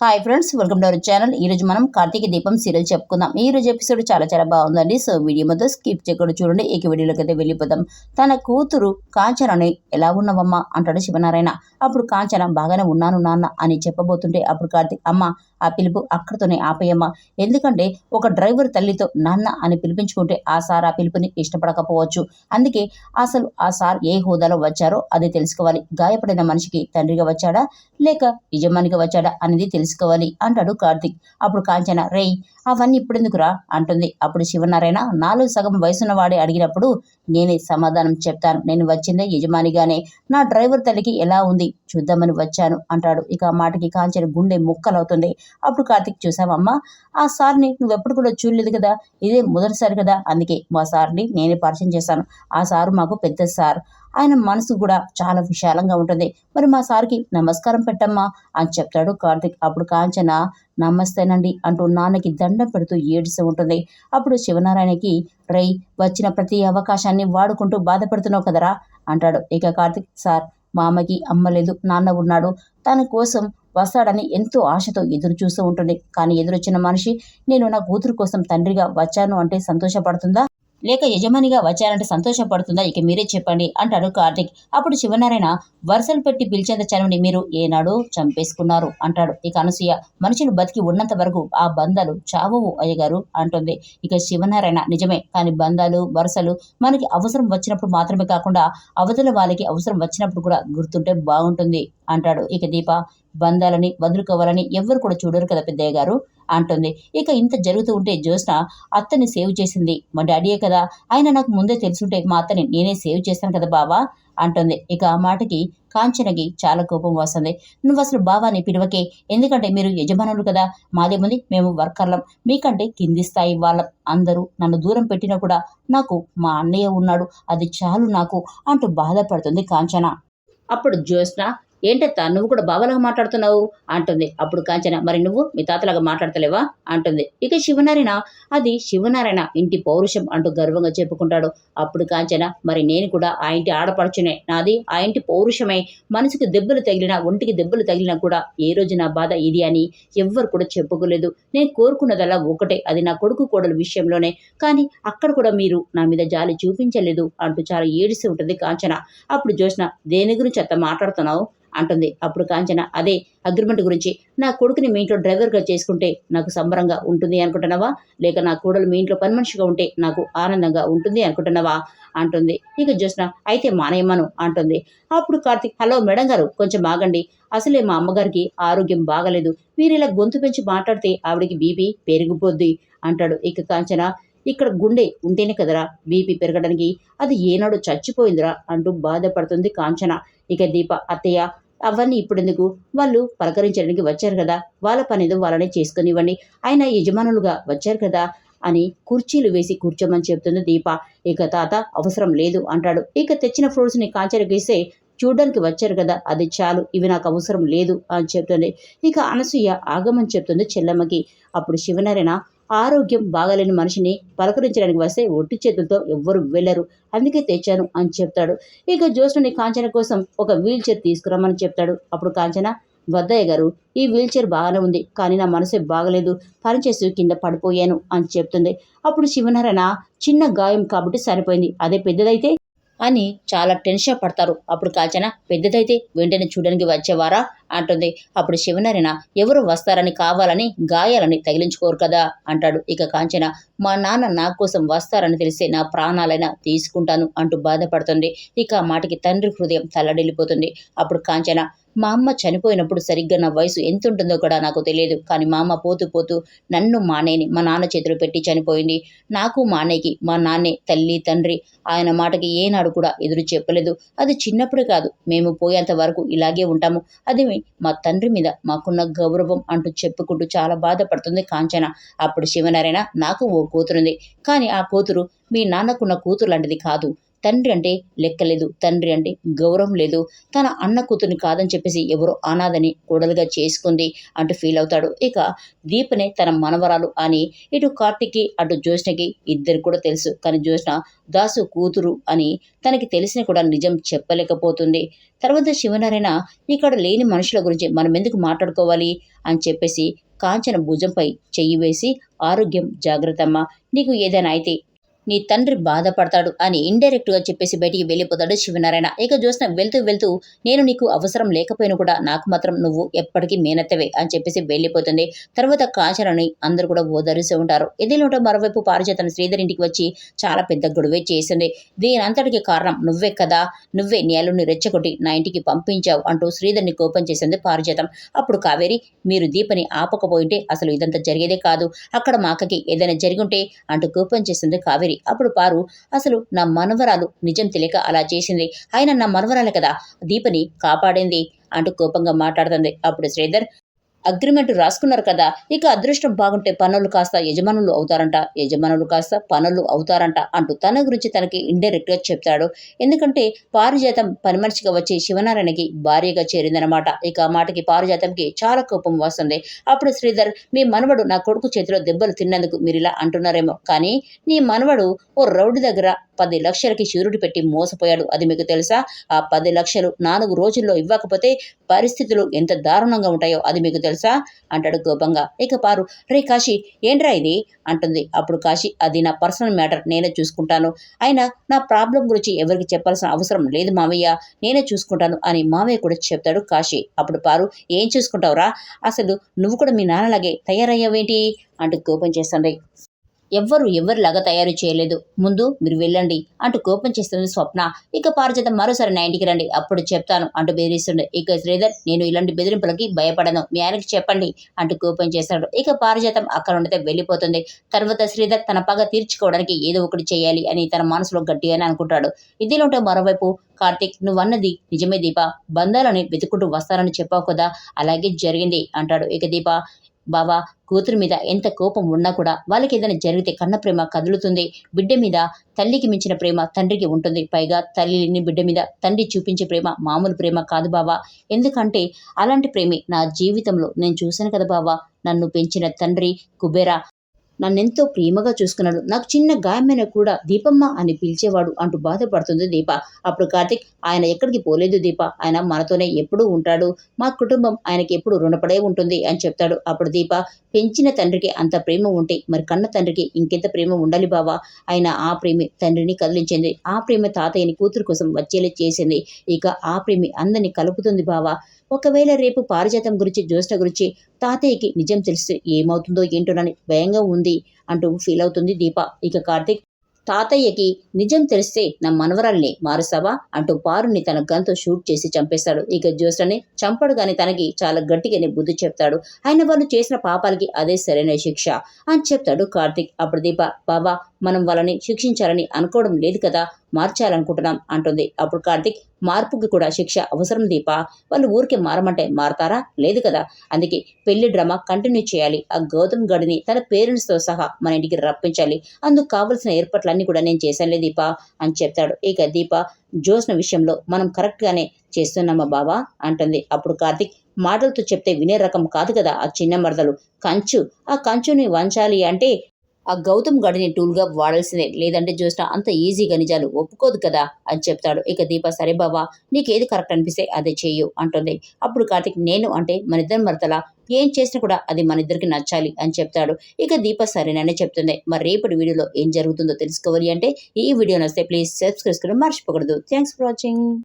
Hi friends welcome to our channel ఈ రోజు మనం కార్తీక దీపం సీరియల్ చెప్పుకుందాం. ఈ రోజు ఎపిసోడ్ చాలా చాలా బాగుందండి. సో వీడియో మొత్తం స్కిప్ చేయకుండా చూడండి. ఇక వీడియోలోకి అయితే వెళ్ళిపోదాం. తన కూతురు కాంచనని ఎలా ఉన్నావమ్మా? అంటాడు శివనారాయణ. అప్పుడు కాంచన బాగానే ఉన్నాను నాన్న అని చెప్పబోతుంటే అప్పుడు కార్తీక్ అమ్మ ఆ పిలుపు అక్కడితోనే ఆపేయమ్మా. ఎందుకంటే ఒక డ్రైవర్ తల్లితో నాన్న అని పిలిపించుకుంటే ఆ సార్ ఆ పిలుపుని ఇష్టపడకపోవచ్చు. అందుకే అసలు ఆ సార్ ఏ హోదాలో వచ్చారో అది తెలుసుకోవాలి. గాయపడిన మనిషికి తండ్రిగా వచ్చాడా? లేక యజమానిగా వచ్చాడా అనేది తెలుసుకోవాలి అంటాడు కార్తిక్. అప్పుడు కాంచన రేయ్ అవన్నీ ఇప్పుడెందుకురా? అంటుంది. అప్పుడు శివనారాయణ నాలుగు సగం వయసున్న వాడే అడిగినప్పుడు నేనే సమాధానం చెప్తాను. నేను వచ్చిందే యజమానిగానే. నా డ్రైవర్ తల్లికి ఎలా ఉంది? చూద్దామని వచ్చాను అంటాడు. ఇక ఆ మాటకి కాంచన గుండె ముక్కలవుతుంది. అప్పుడు కార్తిక్ చూసావమ్మా ఆ సార్ని నువ్వెప్పుడు కూడా చూడలేదు కదా? ఇదే మొదటిసారి కదా? అందుకే మా సార్ని నేనే పరిచయం చేశాను. ఆ సారు మాకు పెద్ద సార్. ఆయన మనసు కూడా చాలా విశాలంగా ఉంటుంది. మరి మా సార్కి నమస్కారం పెట్టమ్మా అని చెప్తాడు కార్తిక్. అప్పుడు కాంచన నమస్తేనండి అంటూ నాన్నకి దండం పెడుతూ ఏడుస్తూ ఉంటుంది. అప్పుడు శివనారాయణకి రై వచ్చిన ప్రతి అవకాశాన్ని వాడుకుంటూ బాధపడుతున్నావు కదరా అంటాడు. ఇక కార్తిక్ సార్ మా అమ్మకి అమ్మ లేదు నాన్న ఉన్నాడు. తన కోసం వస్తాడని ఎంతో ఆశతో ఎదురు చూస్తూ ఉంటుంది. కానీ ఎదురొచ్చిన మనిషి నేను నా కూతురు కోసం తండ్రిగా వచ్చాను అంటే సంతోషపడుతుందా? లేక యజమానిగా వచ్చారంటే సంతోషపడుతుందా ఇక మీరే చెప్పండి అంటాడు కార్తిక్. అప్పుడు శివనారాయణ వరుసలు పెట్టి పిలిచేంత చనువుని మీరు ఏనాడు చంపేసుకున్నారు అంటాడు. ఇక అనసూయ మనుషులు బతికి ఉన్నంత వరకు ఆ బంధాలు చావవు అయ్యగారు అంటుంది. ఇక శివనారాయణ నిజమే కానీ బంధాలు వరుసలు మనకి అవసరం వచ్చినప్పుడు మాత్రమే కాకుండా అవతల వాళ్ళకి అవసరం వచ్చినప్పుడు కూడా గుర్తుంటే బాగుంటుంది అంటాడు. ఇక దీప బంధాలని వదులుకోవాలని ఎవ్వరు కూడా చూడరు కదా పెద్దయ్య గారు అంటుంది. ఇక ఇంత జరుగుతూ ఉంటే జ్యోత్స్న అత్తని సేవ్ చేసింది. మా డాడీయే కదా. ఆయన నాకు ముందే తెలుసుంటే మా అత్తని నేనే సేవ్ చేస్తాను కదా బావా? అంటుంది. ఇక ఆ మాటకి కాంచనకి చాలా కోపం వస్తుంది. నువ్వు అసలు బావాని పిలవకే. ఎందుకంటే మీరు యజమానులు కదా. మాదేముంది? మేము వర్కర్లం. మీకంటే కింది స్థాయి వాళ్ళం. అందరూ నన్ను దూరం పెట్టినా కూడా నాకు మా అన్నయ్య ఉన్నాడు. అది చాలు నాకు అంటూ బాధపడుతుంది కాంచన. అప్పుడు జ్యోత్స్న ఏంటత్తా? నువ్వు కూడా బావలాగా మాట్లాడుతున్నావు? అంటుంది. అప్పుడు కాంచన మరి నువ్వు మీ తాతలాగా మాట్లాడతలేవా? అంటుంది. ఇక శివనారాయణ అది శివనారాయణ ఇంటి పౌరుషం అంటూ గర్వంగా చెప్పుకుంటాడు. అప్పుడు కాంచన మరి నేను కూడా ఆ ఇంటి ఆడపడుచునే. నాది ఆ ఇంటి పౌరుషమే. మనసుకి దెబ్బలు తగిలినా ఒంటికి దెబ్బలు తగిలినా కూడా ఏ రోజు నా బాధ ఇది అని ఎవ్వరు కూడా చెప్పుకోలేదు. నేను కోరుకున్నదల్లా ఒకటే. అది నా కొడుకు కోడల విషయంలోనే. కానీ అక్కడ కూడా మీరు నా మీద జాలి చూపించలేదు అంటూ చాలా ఏడిసి ఉంటుంది కాంచన. అప్పుడు జోష్న దేని గురించి అత్త మాట్లాడుతున్నావు? అంటుంది. అప్పుడు కాంచన అదే అగ్రిమెంట్ గురించి. నా కొడుకుని మీ ఇంట్లో డ్రైవర్గా చేసుకుంటే నాకు సంబరంగా ఉంటుంది అనుకుంటున్నావా? లేక నా కోడలు మీ ఇంట్లో పని మనిషిగా ఉంటే నాకు ఆనందంగా ఉంటుంది అనుకుంటున్నావా? అంటుంది. ఇక జ్యోత్స్న అయితే మానేయమ్మను అంటుంది. అప్పుడు కార్తిక్ హలో మేడం గారు కొంచెం ఆగండి. అసలే మా అమ్మగారికి ఆరోగ్యం బాగలేదు. మీరు ఇలా గొంతు పెంచి మాట్లాడితే ఆవిడకి బీపీ పెరిగిపోద్ది అంటాడు. ఇక కాంచన ఇక్కడ గుండె ఉంటేనే కదరా బీపీ పెరగడానికి. అది ఏనాడు చచ్చిపోయిందిరా అంటూ బాధపడుతుంది కాంచన. ఇక దీప అత్తయ్య అవన్నీ ఇప్పుడెందుకు? వాళ్ళు పలకరించడానికి వచ్చారు కదా. వాళ్ళ పనేదో వాళ్ళనే చేసుకునివ్వండి. ఆయన యజమానులుగా వచ్చారు కదా అని కుర్చీలు వేసి కూర్చోమని చెప్తుంది దీప. ఇక తాత అవసరం లేదు అంటాడు. ఇక తెచ్చిన ఫ్రూట్స్ని కాంచరికి ఇస్తే చూడడానికి వచ్చారు కదా. అది చాలు ఇవి నాకు అవసరం లేదు అని చెప్తుంది. ఇక అనసూయ ఆగమని చెప్తుంది చెల్లమ్మకి. అప్పుడు శివనారాయణ ఆరోగ్యం బాగాలేని మనిషిని పలకరించడానికి వస్తే ఒట్టి చేతులతో ఎవ్వరు వెళ్ళరు. అందుకే తెచ్చాను అని చెప్తాడు. ఇక జ్యోష్ణుని కాంచన కోసం ఒక వీల్ చైర్ తీసుకురమ్మని చెప్తాడు. అప్పుడు కాంచన వద్దయ్య గారు ఈ వీల్ చైర్ బాగానే ఉంది కానీ నా మనసే బాగలేదు. పనిచేసి కింద పడిపోయాను అని చెప్తుంది. అప్పుడు శివనారాయణ చిన్న గాయం కాబట్టి సరిపోయింది. అదే పెద్దదైతే అని చాలా టెన్షన్ పడతారు. అప్పుడు కాంచన పెద్దదైతే వెంటనే చూడడానికి వచ్చేవారా? అంటుంది. అప్పుడు శివనారాయణ ఎవరు వస్తారని కావాలని గాయాలని తగిలించుకోరు కదా? అంటాడు. ఇక కాంచన మా నాన్న నా కోసం వస్తారని తెలిస్తే నా ప్రాణాలైనా తీసుకుంటాను అంటూ బాధపడుతుంది. ఇక ఆ మాటకి తండ్రి హృదయం తల్లడిల్లిపోతుంది. అప్పుడు కాంచన మా అమ్మ చనిపోయినప్పుడు సరిగ్గా నా వయసు ఎంత ఉంటుందో కూడా నాకు తెలియదు. కానీ మా అమ్మ పోతూ పోతూ నన్ను మా అన్నయ్యని మా నాన్న చేతిలో పెట్టి చనిపోయింది. నాకు మా అన్నయ్యకి మా నాన్నే తల్లి తండ్రి ఆయన మాటకి ఏనాడు కూడా ఎదురు చెప్పలేదు. అది చిన్నప్పుడు కాదు. మేము పోయేంత వరకు ఇలాగే ఉంటాము. అది మా తండ్రి మీద మాకున్న గౌరవం అంటూ చెప్పుకుంటూ చాలా బాధపడుతుంది కాంచన. అప్పుడు శివనారాయణ నాకు ఓ కూతురుంది. కానీ ఆ కూతురు మీ నాన్నకున్న కూతురు లాంటిది కాదు. తండ్రి అంటే లెక్కలేదు తండ్రి అంటే గౌరవం లేదు. తన అన్న కూతుర్ని కాదని చెప్పేసి ఎవరో అనాథని కూడలుగా చేసుకుంది అంటూ ఫీల్ అవుతాడు. ఇక దీపనే తన మనవరాలు అని ఇటు కార్తిక్కి అటు జ్యోష్ణకి ఇద్దరు కూడా తెలుసు. కానీ జ్యోష్ణ దాసు కూతురు అని తనకి తెలిసిన కూడా నిజం చెప్పలేకపోతుంది. తర్వాత శివనారాయణ ఇక్కడ లేని మనుషుల గురించి మనం ఎందుకు మాట్లాడుకోవాలి? అని చెప్పేసి కాంచన భుజంపై చెయ్యి వేసి ఆరోగ్యం జాగ్రత్తమ్మ నీకు ఏదైనా అయితే నీ తండ్రి బాధపడతాడు అని ఇండైరెక్ట్గా చెప్పేసి బయటికి వెళ్ళిపోతాడు శివనారాయణ. ఇక చూసిన వెళ్తూ వెళ్తూ నేను నీకు అవసరం లేకపోయినా కూడా నాకు మాత్రం నువ్వు ఎప్పటికీ మేనత్తవే అని చెప్పేసి వెళ్ళిపోతుంది. తర్వాత కాంచనని అందరూ కూడా ఓదరిస్తూ ఉంటారు. ఇదిలో మరోవైపు పారిజాతం శ్రీధర్ ఇంటికి వచ్చి చాలా పెద్ద గొడవే చేసింది. దీని అంతటికి కారణం నువ్వే కదా నువ్వే నేలని రెచ్చగొట్టి నా ఇంటికి పంపించావు అంటూ శ్రీధర్ని కోపం చేసింది పారిజాతం. అప్పుడు కావేరి మీరు దీపని ఆపకపోయింటే అసలు ఇదంతా జరిగేదే కాదు అక్కడ మా అక్కకి ఏదైనా జరిగుంటే అంటూ కోపం చేసింది కావేరి. అప్పుడు పారు అసలు నా మనవరాలు నిజం తెలియక అలా చేసింది. ఆయన నా మనవరాలే కదా. దీపని కాపాడింది అంటూ కోపంగా మాట్లాడుతుంది అప్పుడు శ్రీధర్. అగ్రిమెంట్ రాసుకున్నారు కదా ఇక అదృష్టం బాగుంటే పనులు కాస్త యజమానులు అవుతారంట. యజమానులు కాస్త పనులు అవుతారంట అంటూ తన గురించి తనకి ఇండైరెక్ట్గా చెప్తాడు. ఎందుకంటే పారిజాతం పని మనిషిగా వచ్చి శివనారాయణకి భార్యగా చేరిందనమాట ఇక మాటకి పారిజాతంకి చాలా కోపం వస్తుంది. అప్పుడు శ్రీధర్ మీ మనవడు నా కొడుకు చేతిలో దెబ్బలు తిన్నందుకు మీరు ఇలా అంటున్నారేమో. కానీ నీ మనవడు ఓ రౌడీ దగ్గర పది లక్షలకి షూరిటీ పెట్టి మోసపోయాడు. అది మీకు తెలుసా? ఆ పది లక్షలు నాలుగు రోజుల్లో ఇవ్వకపోతే పరిస్థితులు ఎంత దారుణంగా ఉంటాయో అది మీకు తెలుసు? అంటాడు కోపంగా. ఇక పారు రే కాశీ ఏంట్రా ఇది? అంటుంది. అప్పుడు కాశీ అది నా పర్సనల్ మ్యాటర్ నేనే చూసుకుంటాను. అయినా నా ప్రాబ్లం గురించి ఎవరికి చెప్పాల్సిన అవసరం లేదు మావయ్య నేనే చూసుకుంటాను అని మావయ్య కూడా చెప్తాడు కాశీ. అప్పుడు పారు ఏం చూసుకుంటావురా? అసలు నువ్వు కూడా మీ నాన్నలాగే తయారయ్యావేంటి? అంటూ కోపం చేస్తుంది ఎవ్వరు ఎవరిలాగా తయారు చేయలేదు. ముందు మీరు వెళ్ళండి అంటూ కోపం చేస్తుంది స్వప్న ఇక పారిజాతం మరోసారి నా ఇంటికి రండి అప్పుడు చెప్తాను అంటూ బెదిరిస్తుండే. ఇక శ్రీధర్ నేను ఇలాంటి బెదిరింపులకి భయపడను మీ ఆయనకి చెప్పండి అంటూ కోపం చేస్తాడు ఇక పారిజాతం అక్కడ ఉండితే వెళ్ళిపోతుంది. తర్వాత శ్రీధర్ తన పగ తీర్చుకోవడానికి ఏదో ఒకటి చేయాలి అని తన మనసులో గట్టిగానే అనుకుంటాడు. ఇదిలోంటే మరోవైపు కార్తీక్ నువ్వన్నది నిజమే దీప బంధాలని వెతుకుంటూ వస్తానని చెప్పావు కదా అలాగే జరిగింది అంటాడు. ఇక దీప బావా కూతురు మీద ఎంత కోపం ఉన్నా కూడా వాళ్ళకి ఏదైనా జరిగితే కన్న ప్రేమ కదులుతుంది. బిడ్డ మీద తల్లికి మించిన ప్రేమ తండ్రికి ఉంటుంది. పైగా తల్లిని బిడ్డ మీద తండ్రి చూపించే ప్రేమ మామూలు ప్రేమ కాదు బావా. ఎందుకంటే అలాంటి ప్రేమే నా జీవితంలో నేను చూశాను కదా బావా. నన్ను పెంచిన తండ్రి కుబేరా నన్నెంతో ప్రేమగా చూసుకున్నాడు. నాకు చిన్న గాయమైన కూడా దీపమ్మ అని పిలిచేవాడు అంటూ బాధపడుతుంది దీప. అప్పుడు కార్తిక్ ఆయన ఎక్కడికి పోలేదు దీప. ఆయన మనతోనే ఎప్పుడూ ఉంటాడు. మా కుటుంబం ఆయనకి ఎప్పుడు రుణపడే ఉంటుంది అని చెప్తాడు. అప్పుడు దీప పెంచిన తండ్రికి అంత ప్రేమ ఉంటే మరి కన్న తండ్రికి ఇంకెంత ప్రేమ ఉండాలి బావా? ఆయన ఆ ప్రేమి తండ్రిని కదిలించింది. ఆ ప్రేమ తాతయ్యని కూతురు కోసం వచ్చేలా చేసింది. ఇక ఆ ప్రేమి అందరిని కలుపుతుంది బావా. ఒకవేళ రేపు పారిజాతం గురించి జ్యోష్ణ గురించి తాతయ్యకి నిజం తెలిస్తే ఏమవుతుందో ఏంటోనని భయంగా ఉంది అంటూ ఫీల్ అవుతుంది దీప. ఇక కార్తీక్ తాతయ్యకి నిజం తెలిస్తే నా మనవరాల్ని మారుస్తావా అంటూ పారుని తన గన్తో షూట్ చేసి చంపేస్తాడు. ఇక జ్యోష్ణని చంపడు కానీ తనకి చాలా గట్టిగానే బుద్ధి చెప్తాడు. ఆయన వాళ్ళు చేసిన పాపాలకి అదే సరైన శిక్ష అని చెప్తాడు కార్తిక్. అప్పుడు దీప బాబా మనం వాళ్ళని శిక్షించాలని అనుకోవడం లేదు కదా మార్చాలనుకుంటున్నాం అంటుంది. అప్పుడు కార్తిక్ మార్పుకి కూడా శిక్ష అవసరం దీప. వాళ్ళు ఊరికే మారమంటే మారతారా? లేదు కదా. అందుకే పెళ్ళి డ్రామా కంటిన్యూ చేయాలి. ఆ గౌతమ్ గడిని తన పేరెంట్స్తో సహా మన ఇంటికి రప్పించాలి. అందుకు కావలసిన ఏర్పాట్లన్నీ కూడా నేను చేశానులే దీప అని చెప్తాడు. ఇక దీప జోస్న విషయంలో మనం కరెక్ట్గానే చేస్తున్నామా బావా? అంటుంది. అప్పుడు కార్తిక్ మాటలతో చెప్తే వినే రకం కాదు కదా ఆ చిన్న మరదలు. కంచు ఆ కంచుని వంచాలి అంటే ఆ గౌతమ్ గడిని టూల్గా వాడాల్సిందే. లేదంటే జ్యోష్ణ అంత ఈజీగా నిజాలు ఒప్పుకోదు కదా అని చెప్తాడు. ఇక దీప సరే బాబా నీకేది కరెక్ట్ అనిపిస్తే అదే చెయ్యు అంటుంది. అప్పుడు కార్తిక్ నేను అంటే మన ఇద్దరి మరతల ఏం చేసినా కూడా అది మన ఇద్దరికి నచ్చాలి అని చెప్తాడు. ఇక దీప సరేననే చెప్తుంది. మరి రేపటి వీడియోలో ఏం జరుగుతుందో తెలుసుకోవాలి అంటే ఈ వీడియో నచ్చితే ప్లీజ్ సబ్స్క్రైబ్ మర్చిపోకూడదు. Thanks for watching